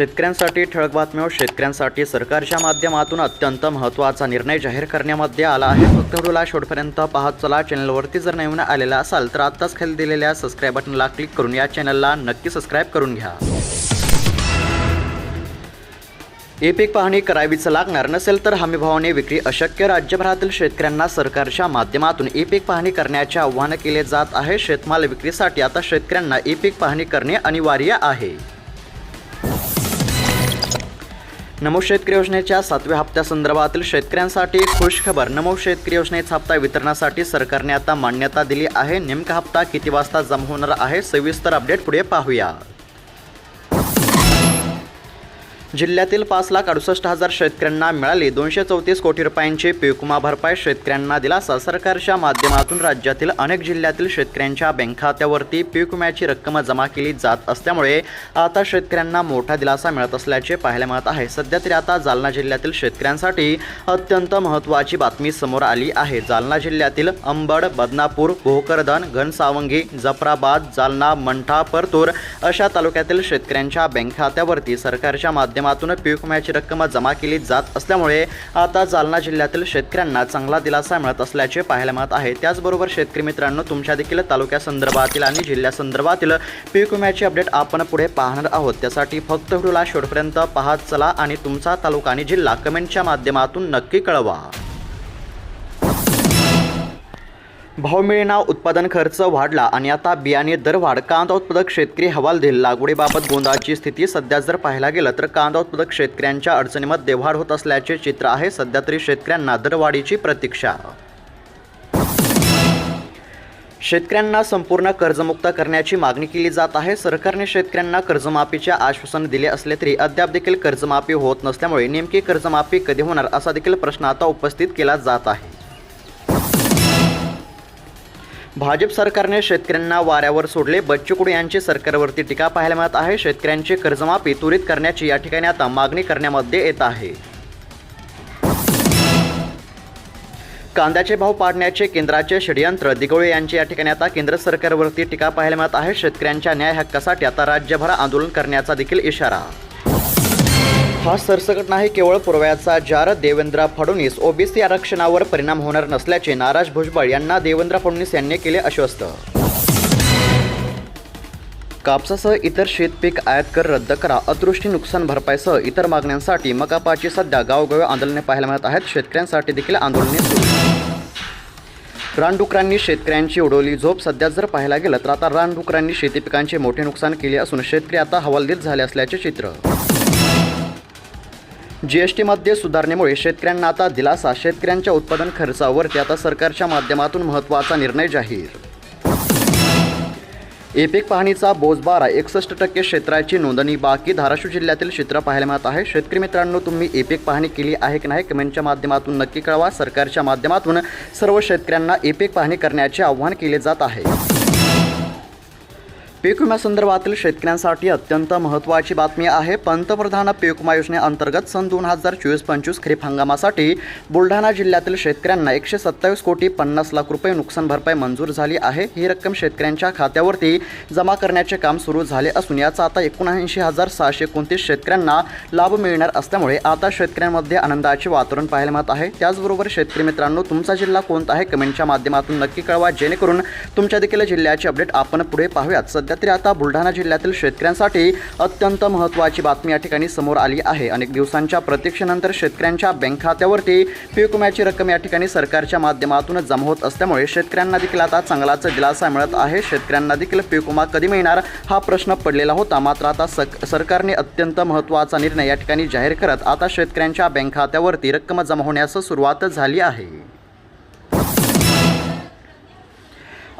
शेतकऱ्यांसाठी ठळक बातम्या शेतकऱ्यांसाठी सरकारच्या माध्यमातून अत्यंत महत्त्वाचा निर्णय जाहीर करण्यामध्ये आला आहे. फक्त व्हिडिओला शेवटपर्यंत पाहत चला. चॅनलवरती जर नवीन आलेला असाल तर आत्ताच खाली दिलेल्या सबस्क्राईब बटनला क्लिक करून या चॅनलला नक्की सबस्क्राईब करून घ्या. ई पीक पाहणी करावीच लागणार नसेल तर हमीभावाने विक्री अशक्य. राज्यभरातील शेतकऱ्यांना सरकारच्या माध्यमातून ई पीक पाहणी करण्याचे आव्हान केले जात आहे. शेतमाल विक्रीसाठी आता शेतकऱ्यांना ई पीक पाहणी करणे अनिवार्य आहे. नमो शेतकरी योजनेच्या सातव्या हप्त्यासंदर्भातील शेतकऱ्यांसाठी खुश खबर. नमो शेतकरी योजनेचा हप्ता वितरणासाठी सरकारने आता मान्यता दिली आहे. नेमका हप्ता किती वाजता जमा होणार आहे? सविस्तर अपडेट पुढे पाहूया. जिल्ह्यातील पाच लाख अडुसष्ट हजार शेतकऱ्यांना मिळाली दोनशे चौतीस कोटी रुपयांची पीकमा भरपाई शेतकऱ्यांना दिलासा. सरकारच्या माध्यमातून राज्यातील अनेक जिल्ह्यातील शेतकऱ्यांच्या बँक खात्यावरती पीक विम्याची रक्कम जमा केली जात असल्यामुळे आता शेतकऱ्यांना मोठा दिलासा मिळत असल्याचे पाहायला मिळत आहे. सध्या तरी आता जालना जिल्ह्यातील शेतकऱ्यांसाठी अत्यंत महत्त्वाची बातमी समोर आली आहे. जालना जिल्ह्यातील अंबड बदनापूर भोकरदन घनसावंगी जफराबाद जालना मंठा परतूर अशा तालुक्यातील शेतकऱ्यांच्या बँक खात्यावरती सरकारच्या माध्यमातून पीक विम्याची रक्कम जमा केली जात असल्यामुळे आता जालना जिल्ह्यातील शेतकऱ्यांना चांगला दिलासा मिळत असल्याचे पाहायला मिळत आहे. त्याचबरोबर शेतकरी मित्रांनो तुमच्या देखील तालुक्यासंदर्भातील आणि जिल्ह्यासंदर्भातील पीक विम्याची अपडेट आपण पुढे पाहणार आहोत. त्यासाठी फक्त व्हिडिओला शेवटपर्यंत पाहत चला आणि तुमचा तालुका आणि जिल्हा कमेंटच्या माध्यमातून नक्की कळवा. भाव उत्पादन खर्च वाढला आणि आता बियाणे दरवाढ कांदा उत्पादक शेतकरी हवालदिल. लागवडीबाबत गोंधळाची स्थिती सध्या जर पाहायला गेलं तर कांदा उत्पादक शेतकऱ्यांच्या अडचणीमध्ये वाढ होत असल्याचे चित्र आहे. सध्या तरी शेतकऱ्यांना दरवाढीची प्रतीक्षा. शेतकऱ्यांना संपूर्ण कर्जमुक्त करण्याची मागणी केली जात आहे. सरकारने शेतकऱ्यांना कर्जमाफीचे आश्वासन दिले असले तरी अद्याप देखील कर्जमाफी होत नसल्यामुळे नेमकी कर्जमाफी कधी होणार असा देखील प्रश्न आता उपस्थित केला जात आहे. भाजप सरकारने शेतकऱ्यांना वाऱ्यावर सोडले. बच्चू कडू यांची सरकारवरती टीका पाहायला मिळत आहे. शेतकऱ्यांची कर्जमाफी त्वरित करण्याची या ठिकाणी आता मागणी करण्यामध्ये येत आहे. कांद्याचे भाव पाडण्याचे केंद्राचे षडयंत्र दिगोळे यांची या ठिकाणी आता केंद्र सरकारवरती टीका पाहायला मिळत आहे. शेतकऱ्यांच्या न्याय हक्कासाठी आता राज्यभर आंदोलन करण्याचा देखील इशारा हा सरसकट नाही केवळ पुरव्याचा जार देवेंद्र फडणवीस. ओबीसी आरक्षणावर परिणाम होणार नसल्याचे नाराज भुजबळ यांना देवेंद्र फडणवीस यांनी केले आश्वस्त. कापसासह इतर शेतपीक आयात कर रद्द करा. अतृष्टी नुकसान भरपाईसह इतर मागण्यांसाठी मकापाची सध्या गावोगावी आंदोलने पाहायला मिळत आहेत. शेतकऱ्यांसाठी देखील आंदोलने रानडुकरांनी शेतकऱ्यांची उडवली झोप. सध्या जर पाहायला गेलं तर आता रानडुकरांनी शेती पिकांचे मोठे नुकसान केले असून शेतकरी आता हवालदिल झाले असल्याचे चित्र. जी एस टीमध्ये सुधारणेमुळे शेतकऱ्यांना आता दिलासा शेतकऱ्यांच्या उत्पादन खर्चावरती आता सरकारच्या माध्यमातून महत्त्वाचा निर्णय जाहीर. एपिक पाहणीचा बोजबारा एकसष्ट टक्के क्षेत्राची नोंदणी बाकी धाराशिव जिल्ह्यातील क्षेत्र पाहायला मिळत आहे. शेतकरी मित्रांनो तुम्ही एपिक पाहणी केली आहे की नाही कमेंटच्या माध्यमातून नक्की कळवा. सरकारच्या माध्यमातून सर्व शेतकऱ्यांना एपिक पाहणी करण्याचे आव्हान केले जात आहे. पीक विम्यासंदर्भातील शेतकऱ्यांसाठी अत्यंत महत्त्वाची बातमी आहे. पंतप्रधान पीक विमा योजनेअंतर्गत सन दोन हजार चोवीस पंचवीस खरीप हंगामासाठी बुलढाणा जिल्ह्यातील शेतकऱ्यांना एकशे सत्तावीस कोटी पन्नास लाख रुपये नुकसान भरपाई मंजूर झाली आहे. ही रक्कम शेतकऱ्यांच्या खात्यावरती जमा करण्याचे काम सुरू झाले असून याचा आता एकोणऐंशी हजार सहाशे एकोणतीस शेतकऱ्यांना लाभ मिळणार असल्यामुळे आता शेतकऱ्यांमध्ये आनंदाचे वातावरण पाहायला मिळत आहे. त्याचबरोबर शेतकरी मित्रांनो तुमचा जिल्हा कोणता आहे? कमेंटच्या माध्यमातून नक्की कळवा. जेणेकरून तुमच्या देखील जिल्ह्याचे अपडेट आपण पुढे पाहूयात. सध्या तरी आता बुलढाणा जिल्ह्यातील शेतकऱ्यांसाठी अत्यंत महत्त्वाची बातमी या ठिकाणी समोर आली आहे. अनेक दिवसांच्या प्रतीक्षेनंतर शेतकऱ्यांच्या बँक खात्यावरती पीक विम्याची रक्कम या ठिकाणी सरकारच्या माध्यमातून जमा होत असल्यामुळे शेतकऱ्यांना देखील आता चांगलाच दिलासा मिळत आहे. शेतकऱ्यांना देखील पीक विमा कधी मिळणार हा प्रश्न पडलेला होता. मात्र आता सक सरकारने अत्यंत महत्त्वाचा निर्णय या ठिकाणी जाहीर करत आता शेतकऱ्यांच्या बँक खात्यावरती रक्कम जमा होण्यास सुरुवात झाली आहे.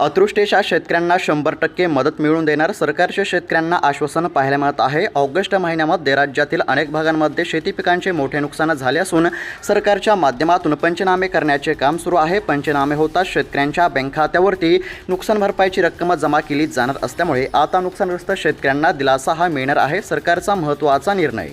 अतृष्टेच्या शेतकऱ्यांना शंभर टक्के मदत मिळवून देणार सरकारच्या शेतकऱ्यांना आश्वासन पाहायला मिळत आहे. ऑगस्ट महिन्यामध्ये राज्यातील अनेक भागांमध्ये शेती पिकांचे मोठे नुकसान झाले असून सरकारच्या माध्यमातून पंचनामे करण्याचे काम सुरू आहे. पंचनामे होताच शेतकऱ्यांच्या बँक खात्यावरती नुकसान भरपाईची रक्कम जमा केली जाणार असल्यामुळे आता नुकसानग्रस्त शेतकऱ्यांना दिलासा हा मिळणार आहे. सरकारचा महत्त्वाचा निर्णय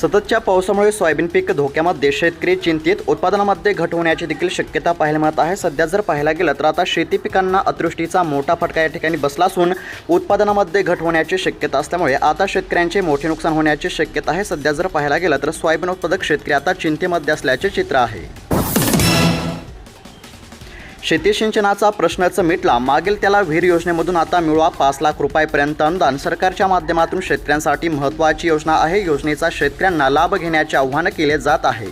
सततच्या पावसामुळे सोयाबीन पीक धोक्यामध्ये शेतकरी चिंतित उत्पादनामध्ये घट होण्याची देखील शक्यता पाहायला मिळत आहे. सध्या जर पाहायला गेलं तर आता शेती पिकांना अतिवृष्टीचा मोठा फटका या ठिकाणी बसला असून उत्पादनामध्ये घट होण्याची शक्यता असल्यामुळे आता शेतकऱ्यांचे मोठे नुकसान होण्याची शक्यता आहे. सध्या जर पाहायला गेलं तर सोयाबीन उत्पादक शेतकरी आता चिंतेमध्ये असल्याचे चित्र आहे. शेती सिंचनाचा प्रश्नच मिटला. मागील त्याला विहीर योजनेमधून आता मिळवा पाच लाख रुपयापर्यंत अनुदान. सरकारच्या माध्यमातून शेतकऱ्यांसाठी महत्त्वाची योजना आहे. योजनेचा शेतकऱ्यांना लाभ घेण्याचे आव्हान केले जात आहे.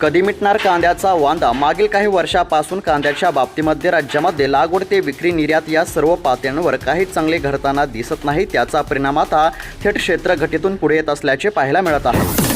कधी मिटणार कांद्याचा वांदा? मागील काही वर्षापासून कांद्याच्या बाबतीमध्ये राज्यामध्ये लागवड ते विक्री निर्यात या सर्व पातळ्यांवर काही चांगले घडताना दिसत नाही. त्याचा परिणाम आता थेट क्षेत्र घटीतून पुढे येत असल्याचे पाहायला मिळत आहे.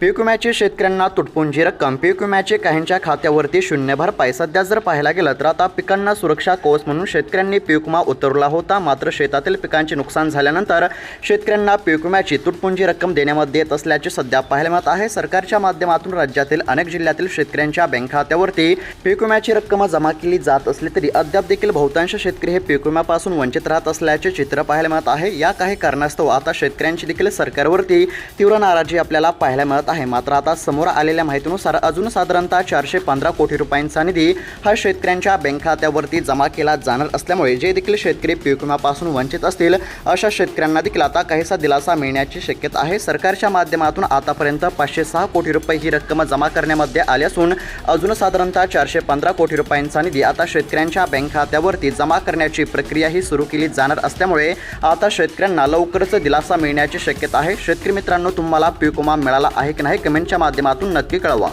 पीक विम्याची शेतकऱ्यांना तुटपुंजी रक्कम पीक विम्याचे काहींच्या खात्यावरती शून्यभर पाय सध्या जर पाहायला गेलं तर आता पिकांना सुरक्षा कवच म्हणून शेतकऱ्यांनी पीक विमा उतरवला होता. मात्र शेतातील पिकांचे नुकसान झाल्यानंतर शेतकऱ्यांना पीक विम्याची तुटपुंजी रक्कम देण्यामध्ये येत असल्याचे सध्या पाहायला मिळत आहे. सरकारच्या माध्यमातून राज्यातील अनेक जिल्ह्यातील शेतकऱ्यांच्या बँक खात्यावरती पीक विम्याची रक्कम जमा केली जात असली तरी अद्याप देखील बहुतांश शेतकरी हे पीक विम्यापासून वंचित राहत असल्याचे चित्र पाहायला मिळत आहे. या काही कारणास्तव आता शेतकऱ्यांची देखील सरकारवरती तीव्र नाराजी आपल्याला पाहायला मिळत आहे. मात्र आता समोर आलेल्या माहितीनुसार अजून साधारणतः चारशे पंधरा कोटी रुपयांचा निधी हा शेतकऱ्यांच्या बँक खात्यावरती जमा केला जाणार असल्यामुळे जे देखील शेतकरी पीक विम्यापासून वंचित असतील अशा शेतकऱ्यांना देखील आता काहीसा दिलासा मिळण्याची शक्यता आहे. सरकारच्या माध्यमातून आतापर्यंत पाचशे सहा कोटी रुपये ही रक्कम जमा करण्यामध्ये आली असून अजून साधारणतः चारशे पंधरा कोटी रुपयांचा निधी आता शेतकऱ्यांच्या बँक खात्यावरती जमा करण्याची प्रक्रियाही सुरू केली जाणार असल्यामुळे आता शेतकऱ्यांना लवकरच दिलासा मिळण्याची शक्यता आहे. शेतकरी मित्रांनो तुम्हाला पीक विमा मिळाला आहे की नाही कमेंटच्या माध्यमातून नक्की कळवा.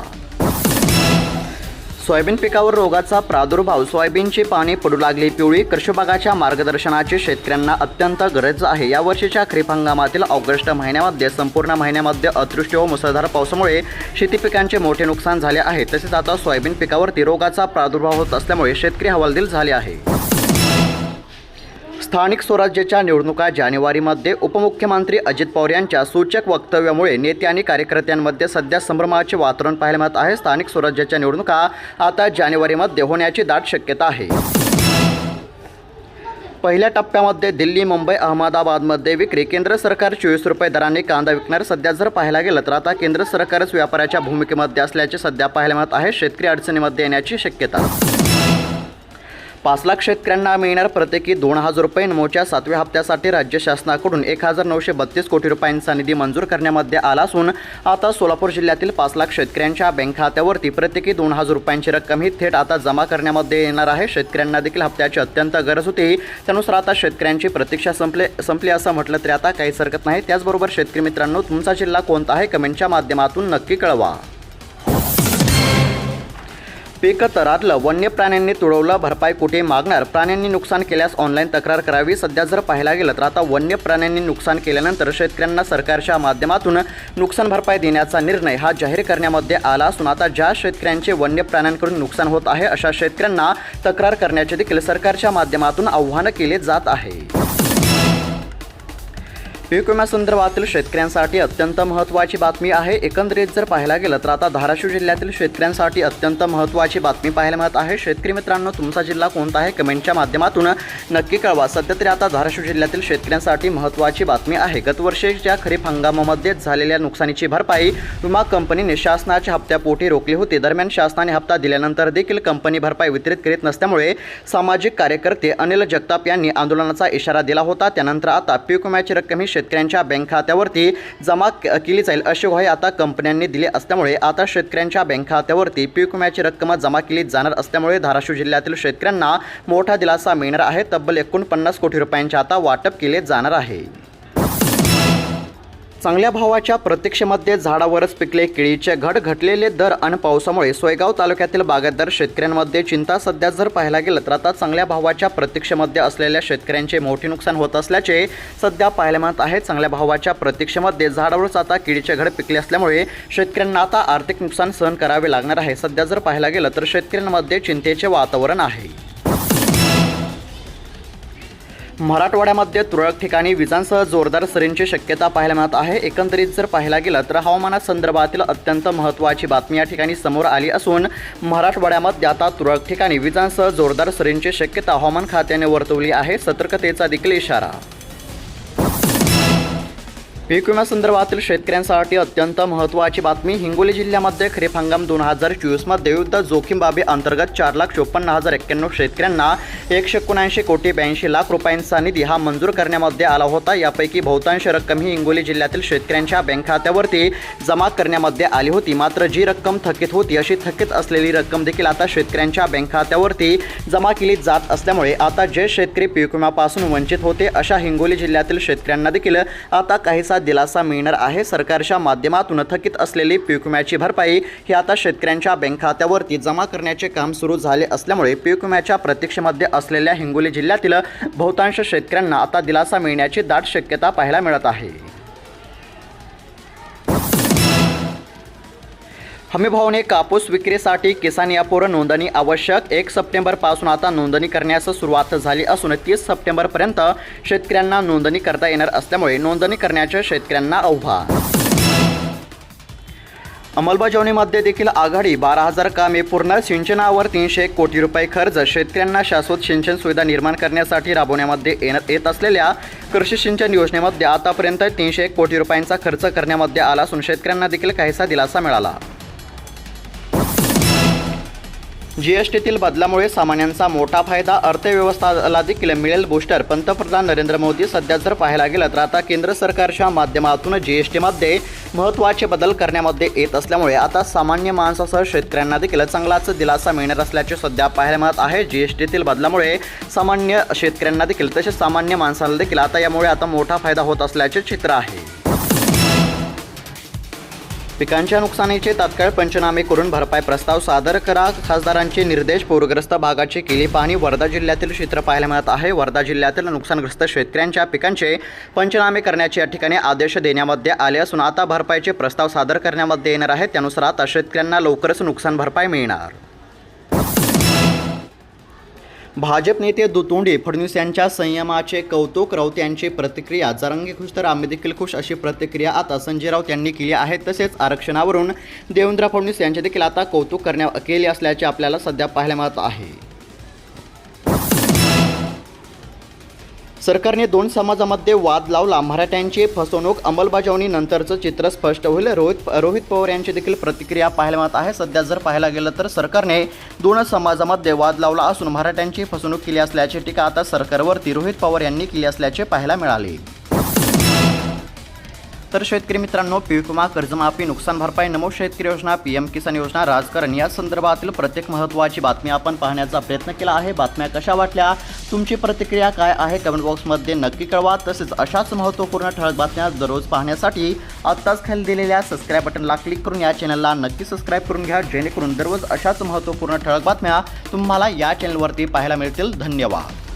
सोयाबीन पिकावर रोगाचा प्रादुर्भाव सोयाबीनची पाने पडू लागली पिवळी कृषीभागाच्या मार्गदर्शनाची शेतकऱ्यांना अत्यंत गरज आहे. या वर्षीच्या खरीप हंगामातील ऑगस्ट महिन्यामध्ये संपूर्ण महिन्यामध्ये अतृष्टी व मुसळधार पावसामुळे शेती पिकांचे मोठे नुकसान झाले आहे. तसेच आता सोयाबीन पिकावरती रोगाचा प्रादुर्भाव होत असल्यामुळे शेतकरी हवालदिल झाले आहे. स्थानिक स्वराज्याच्या निवडणुका जानेवारीमध्ये उपमुख्यमंत्री अजित पवार यांच्या सूचक वक्तव्यामुळे नेते आणि कार्यकर्त्यांमध्ये सध्या संभ्रमाचे वातावरण पाहायला मिळत आहे. स्थानिक स्वराज्याच्या निवडणुका आता जानेवारीमध्ये होण्याची दाट शक्यता आहे. पहिल्या टप्प्यामध्ये दिल्ली मुंबई अहमदाबादमध्ये विक्री. केंद्र सरकार चोवीस रुपये दराने कांदा विकणार सध्या जर पाहायला गेलं तर आता केंद्र सरकारच व्यापाऱ्याच्या भूमिकेमध्ये असल्याचे सध्या पाहायला मिळत आहे. शेतकरी अडचणीमध्ये येण्याची शक्यता पाच लाख शेतकऱ्यांना मिळणार प्रत्येकी दोन हजार रुपये नमोच्या सातव्या हप्त्यासाठी राज्य शासनाकडून एक हजार नऊशे बत्तीस कोटी रुपयांचा निधी मंजूर करण्यामध्ये आला असून आता सोलापूर जिल्ह्यातील पाच लाख शेतकऱ्यांच्या बँक खात्यावरती प्रत्येकी दोन हजार रुपयांची रक्कम ही थेट आता जमा करण्यामध्ये येणार आहे. शेतकऱ्यांना देखील हप्त्याची अत्यंत गरज होती. त्यानुसार आता शेतकऱ्यांची प्रतीक्षा संपले संपली असं म्हटलं तरी आता काहीच हरकत नाही. त्याचबरोबर शेतकरी मित्रांनो तुमचा जिल्हा कोणता आहे? कमेंटच्या माध्यमातून नक्की कळवा. पीक तरातलं वन्य प्राण्यांनी तुडवलं भरपाई कुठे मागणार? प्राण्यांनी नुकसान केल्यास ऑनलाईन तक्रार करावी. सध्या जर पाहायला गेलं तर आता वन्य प्राण्यांनी नुकसान केल्यानंतर शेतकऱ्यांना सरकारच्या माध्यमातून नुकसान भरपाई देण्याचा निर्णय हा जाहीर करण्यामध्ये आला असून आता ज्या शेतकऱ्यांचे वन्य प्राण्यांकडून नुकसान होत आहे अशा शेतकऱ्यांना तक्रार करण्याचे देखील सरकारच्या माध्यमातून आव्हानं केले जात आहे. पीक विम्यासंदर्भातील शेतकऱ्यांसाठी अत्यंत महत्त्वाची बातमी आहे. एकंदरीत जर पाहायला गेलं तर आता धाराशिव जिल्ह्यातील शेतकऱ्यांसाठी अत्यंत महत्त्वाची बातमी पाहायला मिळत आहे. शेतकरी मित्रांनो तुमचा जिल्हा कोणता आहे? कमेंटच्या माध्यमातून नक्की कळवा. सध्या तरी आता धाराशिव जिल्ह्यातील शेतकऱ्यांसाठी महत्त्वाची बातमी आहे. गतवर्षीच्या खरीप हंगामामध्ये झालेल्या नुकसानीची भरपाई विमा कंपनीने शासनाच्या हप्त्यापोटी रोखली होती. दरम्यान शासनाने हप्ता दिल्यानंतर देखील कंपनी भरपाई वितरित करीत नसल्यामुळे सामाजिक कार्यकर्ते अनिल जगताप यांनी आंदोलनाचा इशारा दिला होता. त्यानंतर आता पीक विम्याची रक्कम ही शेतकऱ्यांच्या बँक खात्यावरती जमा केली जाईल अशी ग्वाही आता कंपन्यांनी दिली असल्यामुळे आता शेतकऱ्यांच्या बँक खात्यावरती पीक विम्याची रक्कम जमा केली जाणार असल्यामुळे धाराशिव जिल्ह्यातील शेतकऱ्यांना मोठा दिलासा मिळणार आहे. तब्बल एकोणपन्नास कोटी रुपयांचे आता वाटप केले जाणार आहे. चांगल्या भावाच्या प्रतीक्षेमध्ये झाडावरच पिकले केळीचे घट घटलेले दर आणि पावसामुळे सोयगाव तालुक्यातील बागायतदार शेतकऱ्यांमध्ये चिंता सध्या जर पाहायला गेलं तर आता चांगल्या भावाच्या प्रतीक्षेमध्ये असलेल्या शेतकऱ्यांचे मोठे नुकसान होत असल्याचे सध्या पाहायला मिळत आहे. चांगल्या भावाच्या प्रतीक्षेमध्ये झाडावरच आता केळीचे घड पिकले असल्यामुळे शेतकऱ्यांना आता आर्थिक नुकसान सहन करावे लागणार आहे. सध्या जर पाहायला गेलं तर शेतकऱ्यांमध्ये चिंतेचे वातावरण आहे. मराठवाड्यामध्ये तुरळक ठिकाणी विजांसह जोरदार सरींची शक्यता पाहायला मिळत आहे. एकंदरीत जर पाहायला गेलं तर हवामानासंदर्भातील अत्यंत महत्त्वाची बातमी या ठिकाणी समोर आली असून मराठवाड्यामध्ये आता तुरळक ठिकाणी विजांसह जोरदार सरींची शक्यता हवामान खात्याने वर्तवली आहे. सतर्कतेचा देखील इशारा पीक विम्यासंदर्भातील शेतकऱ्यांसाठी अत्यंत महत्त्वाची बातमी. हिंगोली जिल्ह्यामध्ये खरीप हंगाम दोन हजार चोवीसमध्ये युद्ध जोखीम बाबी अंतर्गत चार लाख चोपन्न हजार एक्क्याण्णव शेतकऱ्यांना एकशे एकोणऐंशी कोटी ब्याऐंशी लाख रुपयांचा निधी हा मंजूर करण्यामध्ये आला होता. यापैकी बहुतांश रक्कम ही हिंगोली जिल्ह्यातील शेतकऱ्यांच्या बँक खात्यावरती जमा करण्यामध्ये आली होती. मात्र जी रक्कम थकीत होती अशी थकीत असलेली रक्कम देखील आता शेतकऱ्यांच्या बँक खात्यावरती जमा केली जात असल्यामुळे आता जे शेतकरी पीक विम्यापासून वंचित होते अशा हिंगोली जिल्ह्यातील शेतकऱ्यांना देखील आता काहीसा दिलासा मिळणार आहे. सरकारच्या माध्यमातून थकीत असलेली पीक विम्याची भरपाई ही आता शेतकऱ्यांच्या बँक खात्यावरती जमा करण्याचे काम सुरू झाले असल्यामुळे पीक विम्याच्या प्रतीक्षेमध्ये असलेल्या हिंगोली जिल्ह्यातील बहुतांश शेतकऱ्यांना आता दिलासा मिळण्याची दाट शक्यता पाहायला मिळत आहे. हमीभावाने कापूस विक्रीसाठी किसान यापूर नोंदणी आवश्यक. एक सप्टेंबरपासून आता नोंदणी करण्यास सुरुवात झाली असून तीस सप्टेंबरपर्यंत शेतकऱ्यांना नोंदणी करता येणार असल्यामुळे नोंदणी करण्याचे शेतकऱ्यांना आव्हान. अंमलबजावणीमध्ये देखील आघाडी. बारा हजार कामे पूर्ण. सिंचनावर तीनशे एक कोटी रुपये खर्च. शेतकऱ्यांना शाश्वत सिंचन सुविधा निर्माण करण्यासाठी राबवण्यामध्ये येण्यात येत असलेल्या कृषी सिंचन योजनेमध्ये आतापर्यंत तीनशे एक कोटी रुपयांचा खर्च करण्यामध्ये आला असून शेतकऱ्यांना देखील काहीसा दिलासा मिळाला. जीएसटीतील बदलामुळे सामान्यांचा मोठा फायदा अर्थव्यवस्थाला देखील मिळेल बुस्टर पंतप्रधान नरेंद्र मोदी सध्या जर पाहायला गेलं तर आता केंद्र सरकारच्या माध्यमातून जीएसटीमध्ये महत्त्वाचे बदल करण्यामध्ये येत असल्यामुळे आता सामान्य माणसासह शेतकऱ्यांना देखील चांगलाच दिलासा मिळणार असल्याचे सध्या पाहायला मिळत आहे. जीएसटीतील बदलामुळे सामान्य शेतकऱ्यांना देखील तसेच सामान्य माणसाला देखील आता यामुळे आता मोठा फायदा होत असल्याचे चित्र आहे. पिकांच्या नुकसानीचे तात्काळ पंचनामे करून भरपाई प्रस्ताव सादर करा. खासदारांचे निर्देश पूरग्रस्त भागाची केली पाहणी. वर्धा जिल्ह्यातील क्षेत्र पाहायला मिळत आहे. वर्धा जिल्ह्यातील नुकसानग्रस्त शेतकऱ्यांच्या पिकांचे पंचनामे करण्याचे या ठिकाणी आदेश देण्यामध्ये आले असून आता भरपाईचे प्रस्ताव सादर करण्यामध्ये येणार आहेत. त्यानुसार आता शेतकऱ्यांना लवकरच नुकसान भरपाई मिळणार. भाजप नेते दुतोंडे फडणवीस यांच्या संयमाचे कौतुक राऊत यांची प्रतिक्रिया जरंगी खुश तर आम्ही देखील खुश अशी प्रतिक्रिया आता संजय राऊत यांनी केली आहे. तसेच आरक्षणावरून देवेंद्र फडणवीस यांचे देखील आता कौतुक करण्या केले असल्याचे आपल्याला सध्या पाहायला मिळत आहे. सरकारने दोन समाजामध्ये वाद लावला. मराठ्यांची फसवणूक अंमलबजावणी नंतरचं चित्र स्पष्ट होईल. रोहित रोहित पवार यांची देखील प्रतिक्रिया पाहायला मिळत आहे. सध्या जर पाहायला गेलं तर सरकारने दोन समाजामध्ये वाद लावला असून मराठ्यांची फसवणूक केली असल्याची टीका आता सरकारवरती रोहित पवार यांनी केली असल्याचे पाहायला मिळाले. तर शेतकरी मित्रांनो पीक विमा कर्जमाफी नुकसान भरपाई नमो शेतकरी योजना पी एम किसान योजना राजकारण या संदर्भातील प्रत्येक महत्त्वाची बातमी आपण पाहण्याचा प्रयत्न केला आहे. बातम्या कशा वाटल्या? तुमची प्रतिक्रिया काय आहे? कमेंट बॉक्समध्ये नक्की कळवा. तसेच अशाच महत्त्वपूर्ण ठळक बातम्या दररोज पाहण्यासाठी आत्ताच खाली दिलेल्या सबस्क्राईब बटनला क्लिक करून या चॅनलला नक्की सबस्क्राईब करून घ्या. जेणेकरून दररोज अशाच महत्त्वपूर्ण ठळक बातम्या तुम्हाला या चॅनलवरती पाहायला मिळतील. धन्यवाद.